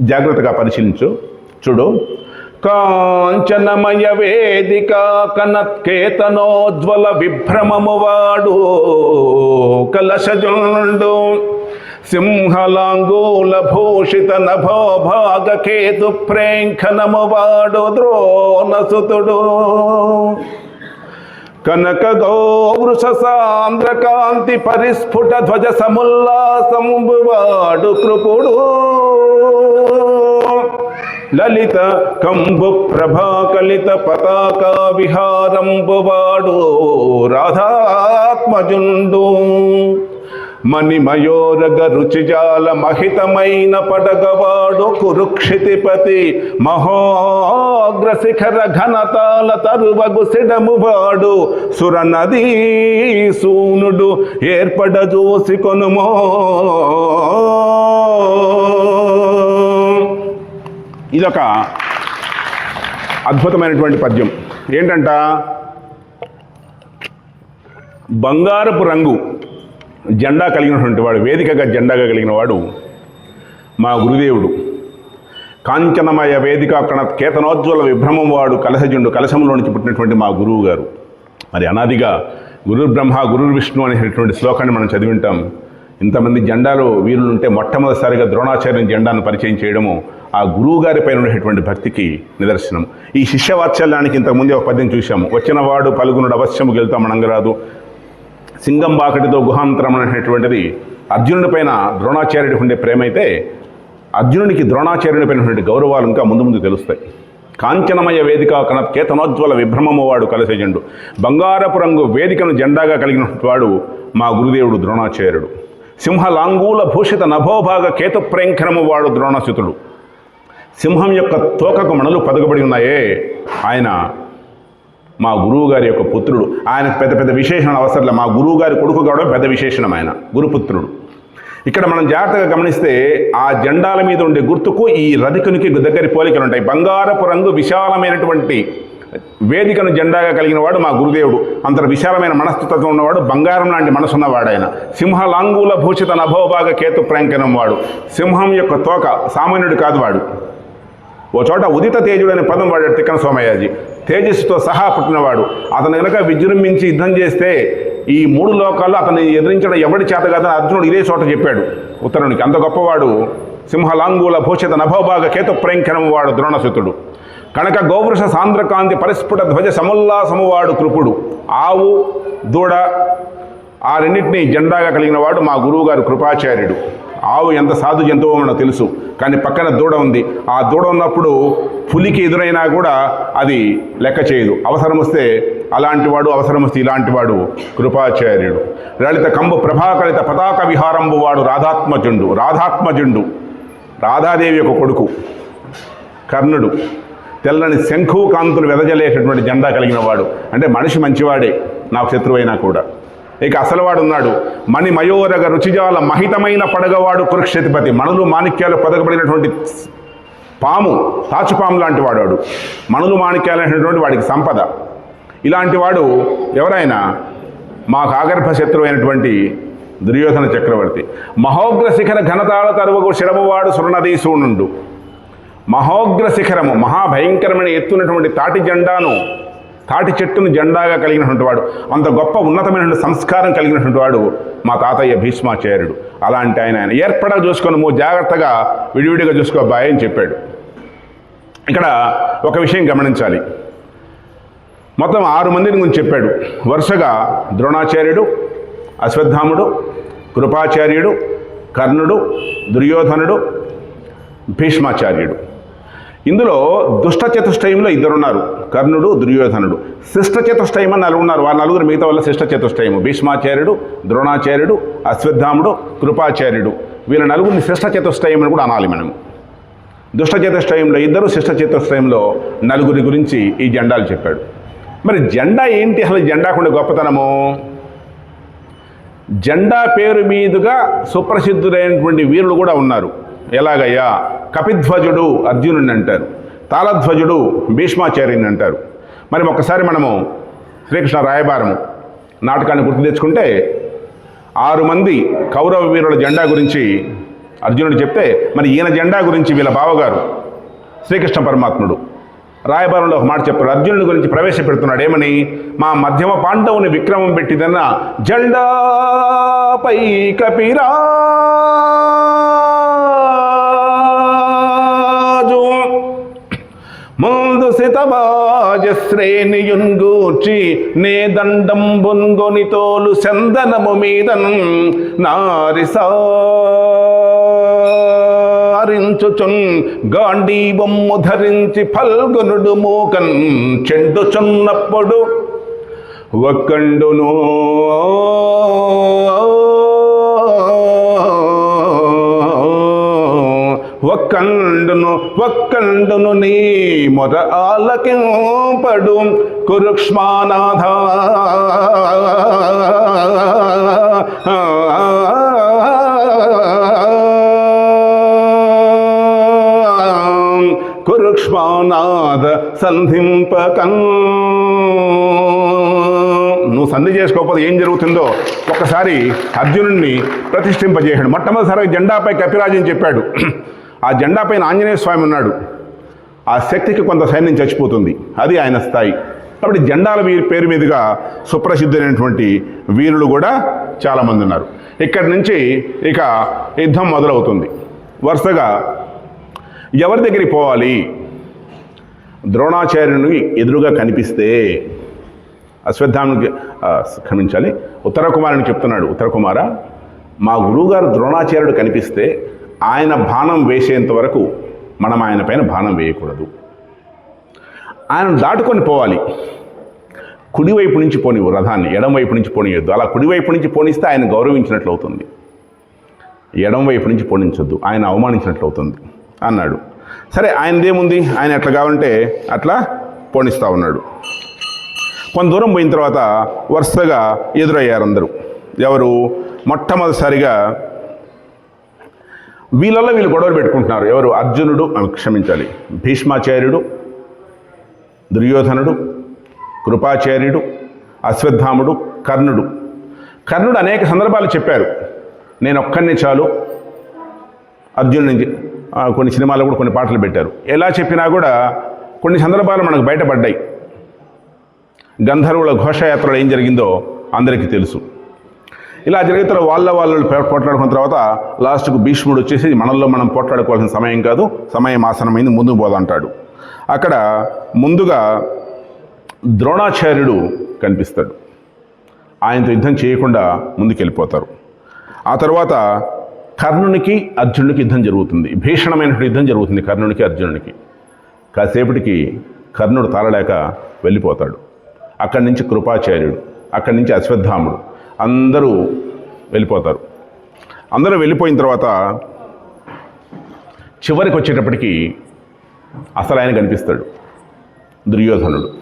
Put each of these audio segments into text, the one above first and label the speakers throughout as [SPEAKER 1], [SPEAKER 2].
[SPEAKER 1] జాగ్రత్తగా పరిశీలించు. చూడు. కాంచనమయ వేదిక కనత్కేతనోజ్వల విభ్రమము వాడు కలశజుండు. సింహలాంగూల భూషిత నభో భాగకేతు ప్రేంఖనము వాడు ద్రోణసుతుడు. కనక గౌవృష సాంద్ర పరిస్ఫుట ధ్వజ సముల్లాసంబువాడు కృపుడు లలిత కంబు ప్రభాకలిత పతాక విహారంబువాడు రాధాత్మజుండు. మణిమయోరగ రుచిజాల మహితమైన పడగవాడు కురుక్షితిపతి మహోగ్రశిఖర ఘనతాల తరువగు సిడమువాడు సురనదీ సూనుడు ఏర్పడ చూసి కొనుమో ఇదొక అద్భుతమైనటువంటి పద్యం. ఏంటంట? బంగారపు రంగు. జెండా కలిగినటువంటి వాడు వేదికగా జెండాగా కలిగిన వాడు మా గురుదేవుడు. కాంచనమయ వేదిక కణ కేతనోజ్వల విభ్రమం వాడు కలసజుండు కలశంలో నుంచి పుట్టినటువంటి మా గురువు గారు మరి అనాదిగా గురు బ్రహ్మ గురు విష్ణు అనేటటువంటి శ్లోకాన్ని మనం చదివింటాం. ఇంతమంది జెండాలు వీరులు ఉంటే మొట్టమొదటిసారిగా ద్రోణాచార్యం జెండాను పరిచయం చేయడము ఆ గురువు గారి పైన ఉండేటువంటి భక్తికి నిదర్శనం. ఈ శిష్యవాత్సల్యానికి ఇంతకుముందే ఒక పద్యం చూశాము వచ్చినవాడు పలుగునుడు అవశ్యము గెలుతామనంగరాదు సింగం బాకటితో గుహాంతరం అనేటువంటిది అర్జునుడి పైన ద్రోణాచార్యుడికి ఉండే ప్రేమ అయితే అర్జునుడికి ద్రోణాచార్యుడి పైన ఉన్నటువంటి గౌరవాలు ఇంకా ముందు ముందు తెలుస్తాయి. కాంచనమయ వేదిక కన కేతనోజ్వల విభ్రమము వాడు కలశజండు బంగారపు రంగు వేదికను జెండాగా కలిగిన వాడు మా గురుదేవుడు ద్రోణాచార్యుడు. సింహలాంగూల భూషిత నభోభాగ కేతుప్రేంఖనము వాడు ద్రోణసుతుడు సింహం యొక్క తోకకు మణలు పదకబడి ఉన్నాయే. ఆయన మా గురువు గారి యొక్క పుత్రుడు. ఆయన పెద్ద పెద్ద విశేషణ అవసరం మా గురువు గారి కొడుకు కావడం పెద్ద విశేషణం ఆయన గురుపుత్రుడు. ఇక్కడ మనం జాగ్రత్తగా గమనిస్తే ఆ జెండాల మీద ఉండే గుర్తుకు ఈ రధికునికి దగ్గరి పోలికలు ఉంటాయి. బంగారపు రంగు విశాలమైనటువంటి వేదికను జెండాగా కలిగిన వాడు మా గురుదేవుడు. అంత విశాలమైన మనస్తత్వం ఉన్నవాడు బంగారం లాంటి మనసు ఉన్నవాడు ఆయన. సింహలాంగూల భూషిత నభోభాగ కేతు ప్రాంకణం వాడు. సింహం యొక్క తోక సామాన్యుడు కాదు వాడు. ఓ చోట ఉదిత తేజుడు అనే పదం వాడాడు తిక్కన సోమయాజీ తేజస్సుతో సహా పుట్టినవాడు. అతను కనుక విజృంభించి యుద్ధం చేస్తే ఈ మూడు లోకాల్లో అతన్ని ఎదిరించడం ఎవరి చేత కాదని అర్జునుడు ఇదే చోట చెప్పాడు. ఉత్తరునికి అంత గొప్పవాడు సింహలాంగూల భూషిత నభోభాగ కేతు ప్రేంకరం వాడు ద్రోణసుతుడు కనుక గోవృష సాంద్రకాంతి పరిస్ఫుట ధ్వజ సముల్లాసమువాడు కృపుడు. ఆవు దూడ ఆ రెండింటినీ జెండాగా కలిగిన వాడు మా గురువుగారు కృపాచార్యుడు. ఆవు ఎంత సాధు జంతువు మనకు తెలుసు. కానీ పక్కన దూడ ఉంది. ఆ దూడ ఉన్నప్పుడు పులికి ఎదురైనా కూడా అది లెక్క చేయదు. అవసరం వస్తే అలాంటి వాడు అవసరం వస్తే ఇలాంటి వాడు కృపాచార్యుడు. లలిత కంబు ప్రభాకలిత పతాక విహారంబు వాడు రాధాత్మజుండు. రాధాత్మజుండు. రాధాదేవి యొక్క కొడుకు. కర్ణుడు. తెల్లని శంఖు కాంతులు వెదజలేటటువంటి జెండా కలిగిన వాడు అంటే మనిషి మంచివాడే. నాకు శత్రువైనా కూడా. ఇక అసలువాడు ఉన్నాడు. మణి మయోరగ రుచిజాల మహితమైన పడగవాడు కురుక్షతిపతి మణులు మాణిక్యాలు పదకబడినటువంటి పాము తాచుపాము లాంటి వాడు మణులు మాణిక్యాలు అనేటువంటి వాడికి సంపద. ఇలాంటి వాడు ఎవరైనా? మాకు ఆగర్భ శత్రువు అయినటువంటి దుర్యోధన చక్రవర్తి. మహోగ్ర శిఖర ఘనతాల తరువకు శిరమువాడు సురణదీసూనుండు మహోగ్ర శిఖరము మహాభయంకరమైన ఎత్తున్నటువంటి తాటి జెండాను తాటి చెట్టును జెండాగా కలిగినటువంటి వాడు అంత గొప్ప ఉన్నతమైనటువంటి సంస్కారం కలిగినటువంటి వాడు మా తాతయ్య భీష్మాచార్యుడు. అలాంటి ఆయన ఆయన ఏర్పడ చూసుకొని నువ్వు జాగ్రత్తగా విడివిడిగా చూసుకో బాయ్ అని చెప్పాడు. ఇక్కడ ఒక విషయం గమనించాలి. మొత్తం ఆరు మందిని గురించి చెప్పాడు. వరుసగా ద్రోణాచార్యుడు అశ్వత్థాముడు కృపాచార్యుడు కర్ణుడు దుర్యోధనుడు భీష్మాచార్యుడు. ఇందులో దుష్ట చతుష్టయంలో ఇద్దరున్నారు. కర్ణుడు దుర్యోధనుడు. శిష్ట చతుష్టయం అని నలుగున్నారు వారు నలుగురు మిగతా వల్ల శిష్ట చతుష్టయము భీష్మాచార్యుడు ద్రోణాచార్యుడు అశ్వత్థాముడు కృపాచార్యుడు. వీళ్ళ నలుగురిని శిష్ట చతుష్టయం అని కూడా అనాలి మనము. దుష్ట చతుష్టయంలో ఇద్దరు శిష్ట చతుష్టయంలో నలుగురి గురించి ఈ జెండాలు చెప్పాడు. మరి జెండా ఏంటి? అసలు జెండాకుండా గొప్పతనము? జెండా పేరు మీదుగా సుప్రసిద్ధులైనటువంటి వీరులు కూడా ఉన్నారు. ఎలాగయ్యా? కపిధ్వజుడు అర్జునుడిని అంటారు. తాళధ్వజుడు భీష్మాచార్యుని అంటారు. మరి ఒక్కసారి మనము శ్రీకృష్ణ రాయబారము నాటకాన్ని గుర్తు తెచ్చుకుంటే ఆరు మంది కౌరవ వీరుల జెండా గురించి అర్జునుడు చెప్తే మరి ఈయన జెండా గురించి వీళ్ళ బావగారు శ్రీకృష్ణ పరమాత్ముడు రాయబారంలో ఒక మాట చెప్పాడు అర్జునుడి గురించి ప్రవేశపెడుతున్నాడు. ఏమని? మా మధ్యమ పాండవుని విక్రమం పెట్టిదన్న జెండాపై కపిరా శ్రేణియున్గూర్చి నే దండం బొన్గొని తోలు చందనము మీదన్ నారి సారించుచున్ గాంధీ బొమ్ము ధరించి ఫల్గునుడు మూకన్ చెండుచున్నప్పుడు ఒక్కండును ఒక్కండును ఒక్కండును నీ మొర ఆలకింపడు. కురుక్ష్మానాథ. కురుక్ష్మానాథ సంధింపకం. నువ్వు సంధి చేసుకోకపోతే ఏం జరుగుతుందో? ఒకసారి అర్జునుడిని ప్రతిష్ఠింపజేశాడు. మొట్టమొదటిసారి జెండాపై కపిరాజని చెప్పాడు. ఆ జెండా పైన ఆంజనేయ స్వామి ఉన్నాడు. ఆ శక్తికి కొంత సైన్యం చచ్చిపోతుంది. అది ఆయన స్థాయి. కాబట్టి జెండాల పేరు మీదుగా సుప్రసిద్ధులైనటువంటి వీరులు కూడా చాలామంది ఉన్నారు. ఇక్కడి నుంచి ఇక యుద్ధం మొదలవుతుంది. వరుసగా ఎవరి దగ్గరికి పోవాలి? ద్రోణాచార్యునికి ఎదురుగా కనిపిస్తే అశ్వత్థామునికి క్షమించాలి ఉత్తర కుమారుని చెప్తున్నాడు. ఉత్తర కుమార మా గురువుగారు ద్రోణాచార్యుడు కనిపిస్తే ఆయన బాణం వేసేంత వరకు మనం ఆయన పైన బాణం వేయకూడదు. ఆయన దాటుకొని పోవాలి. కుడివైపు నుంచి పోనివ్వు రథాన్ని ఎడంవైపు నుంచి పోనీయొద్దు అలా కుడివైపు నుంచి పోనిస్తే ఆయన గౌరవించినట్లు అవుతుంది. ఎడంవైపు నుంచి పోనించొద్దు ఆయన అవమానించినట్లు అవుతుంది అన్నాడు. సరే ఆయనదేముంది ఆయన ఎట్లా కావాలంటే అట్లా పోనిస్తూ ఉన్నాడు. కొంత దూరం పోయిన తర్వాత వరుసగా ఎదురయ్యారు అందరూ. ఎవరు? మొట్టమొదటిసారిగా వీళ్ళల్లో వీళ్ళు గొడవలు పెట్టుకుంటున్నారు. ఎవరు? అర్జునుడు క్షమించాలి. భీష్మాచార్యుడు దుర్యోధనుడు కృపాచార్యుడు అశ్వత్థాముడు కర్ణుడు. కర్ణుడు అనేక సందర్భాలు చెప్పారు. నేను ఒక్కడిని చాలు. అర్జునుడి నుంచి కొన్ని సినిమాల్లో కూడా కొన్ని పాటలు పెట్టారు. ఎలా చెప్పినా కూడా కొన్ని సందర్భాలు మనకు బయటపడ్డాయి. గంధర్వుల ఘోషయాత్రలో ఏం జరిగిందో అందరికీ తెలుసు. ఇలా జరిగితే వాళ్ళ వాళ్ళు పోట్లాడుకున్న తర్వాత లాస్ట్కు భీష్ముడు వచ్చేసి మనల్లో మనం పోట్లాడుకోవాల్సిన సమయం కాదు సమయం ఆసనమైంది ముందుకు పోదంటాడు. అక్కడ ముందుగా ద్రోణాచార్యుడు కనిపిస్తాడు. ఆయనతో యుద్ధం చేయకుండా ముందుకెళ్ళిపోతారు. ఆ తర్వాత కర్ణునికి అర్జునుడికి యుద్ధం జరుగుతుంది. భీషణమైనటువంటి యుద్ధం జరుగుతుంది కర్ణునికి అర్జునునికి. కాసేపటికి కర్ణుడు తాళలేక వెళ్ళిపోతాడు. అక్కడి నుంచి కృపాచార్యుడు అక్కడి నుంచి అశ్వత్థాముడు. అందరూ వెళ్ళిపోతారు. అందరూ వెళ్ళిపోయిన తర్వాత చివరికి వచ్చేటప్పటికి అసలు ఆయన కనిపిస్తాడు. దుర్యోధనుడు.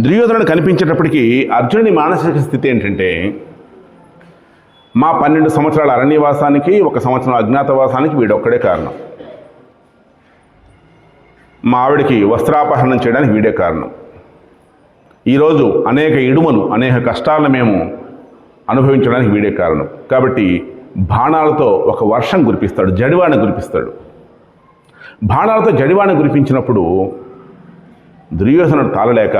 [SPEAKER 1] దుర్యోధనుడు కనిపించేటప్పటికి అర్జునుడి మానసిక స్థితి ఏంటంటే మా పన్నెండు సంవత్సరాల అరణ్యవాసానికి ఒక సంవత్సరం అజ్ఞాతవాసానికి వీడొక్కడే కారణం. మా ఆవిడకి వస్త్రాపహరణం చేయడానికి వీడే కారణం. ఈరోజు అనేక ఇడుమలు అనేక కష్టాలను మేము అనుభవించడానికి వీడే కారణం. కాబట్టి బాణాలతో ఒక వర్షం కురిపిస్తాడు జడివాణ కురిపిస్తాడు. బాణాలతో జడివాణ కురిపించినప్పుడు దుర్యోధనుడు తాళలేక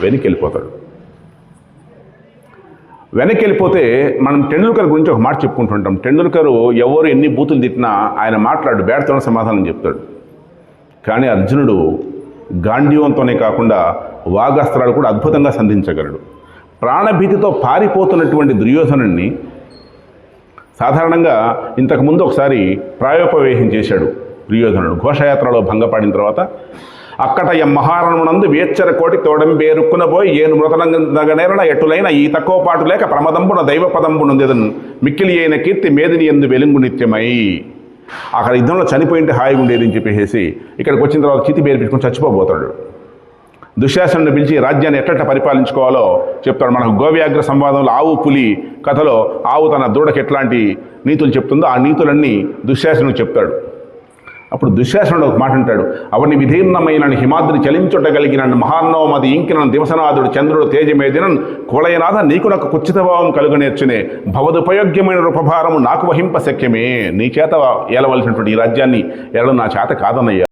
[SPEAKER 1] వెనక్కి వెళ్ళిపోతాడు. వెనక్కి వెళ్ళిపోతే మనం టెండూల్కర్ గురించి ఒక మాట చెప్పుకుంటుంటాం. టెండూల్కర్ ఎవరు ఎన్ని బూతులు తిట్టినా ఆయన మాట్లాడు బ్యాట్తోనే సమాధానం చెప్తాడు. కానీ అర్జునుడు గాంధీవంతోనే కాకుండా వాగాస్త్రాలు కూడా అద్భుతంగా సంధించగలడు. ప్రాణభీతితో పారిపోతున్నటువంటి దుర్యోధనుణ్ణి సాధారణంగా ఇంతకుముందు ఒకసారి ప్రాయోపవేహం చేశాడు దుర్యోధనుడు. ఘోషయాత్రలో భంగపడిన తర్వాత అక్కట ఎం మహారణమునందు వేచ్చర కోటి తోడంబేరుక్కున పోయి ఏను మృతనంగనేరణ ఎటులైన ఈ తక్కువ పాటు లేక ప్రమదంబున దైవ పదంబునుందెదన్ మిక్కిలి అయిన కీర్తి మేదిని ఎందు వెలుంగు నిత్యమై. అక్కడ యుద్ధంలో చనిపోయింటే హాయిగా ఉండేది అని చెప్పేసి ఇక్కడికి వచ్చిన తర్వాత చితి పేరు పెట్టుకుని చచ్చిపోబోతాడు. దుశ్శాసనను పిలిచి రాజ్యాన్ని ఎట్లట్ట పరిపాలించుకోవాలో చెప్తాడు. మనకు గోవ్యాగ్ర సంవాదంలో ఆవు పులి కథలో ఆవు తన దూడకి ఎట్లాంటి నీతులు చెప్తుందో ఆ నీతులన్నీ దుశ్శాసనుడు చెప్తాడు. అప్పుడు దుశ్శాసనుడు ఒక మాట అంటాడు. అవని విధీర్ణమైన హిమాద్రి చలించుటగలిగిన మహాన్నవమది ఇంకిన దివసనాథుడు చంద్రుడు తేజమేదినన్ కులయనాథ నీకు నాకు కుచిత భావం కలుగనేర్చునే భవదుపయోగ్యమైన రూపభారము నాకు వహింప శక్యమే. నీ చేత ఏలవలసినటువంటి ఈ రాజ్యాన్ని ఏడడం నా చేత కాదన్నయ్యా.